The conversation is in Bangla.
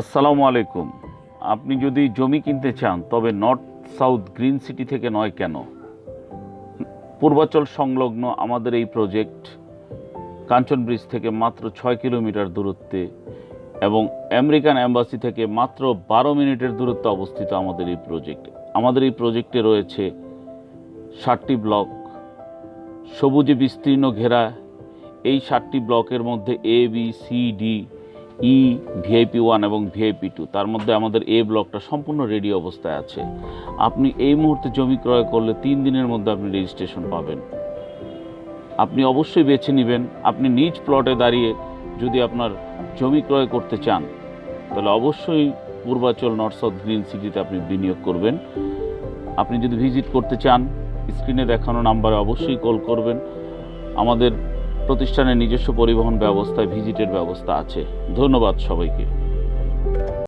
আসসালামু আলাইকুম। আপনি যদি জমি কিনতে চান, তবে নর্থ সাউথ গ্রিন সিটি থেকে নয় কেন? পূর্বাচল সংলগ্ন আমাদের এই প্রজেক্ট কাঞ্চন ব্রিজ থেকে মাত্র ছয় কিলোমিটার দূরত্বে এবং আমেরিকান অ্যাম্বাসি থেকে মাত্র বারো মিনিটের দূরত্বে অবস্থিত আমাদের এই প্রজেক্ট। আমাদের এই প্রজেক্টে রয়েছে ষাটটি ব্লক, সবুজে বিস্তীর্ণ ঘেরা। এই সাতটি ব্লকের মধ্যে A B C D E VIP one এবং ভিআইপি টু তার মধ্যে আমাদের এ ব্লকটা সম্পূর্ণ রেডি অবস্থায় আছে। আপনি এই মুহূর্তে জমি ক্রয় করলে তিন দিনের মধ্যে আপনি রেজিস্ট্রেশন পাবেন। আপনি অবশ্যই বেছে নেবেন। আপনি নিজ প্লটে দাঁড়িয়ে যদি আপনার জমি ক্রয় করতে চান, তাহলে অবশ্যই পূর্বাচল নর্থ সাউথ গ্রিন সিটিতে আপনি বিনিয়োগ করবেন। আপনি যদি ভিজিট করতে চান স্ক্রিনে দেখানো নাম্বারে অবশ্যই কল করবেন। আমাদের প্রতিষ্ঠানের নিজস্ব পরিবহন ব্যবস্থায় ভিজিটের ব্যবস্থা আছে। ধন্যবাদ সবাইকে।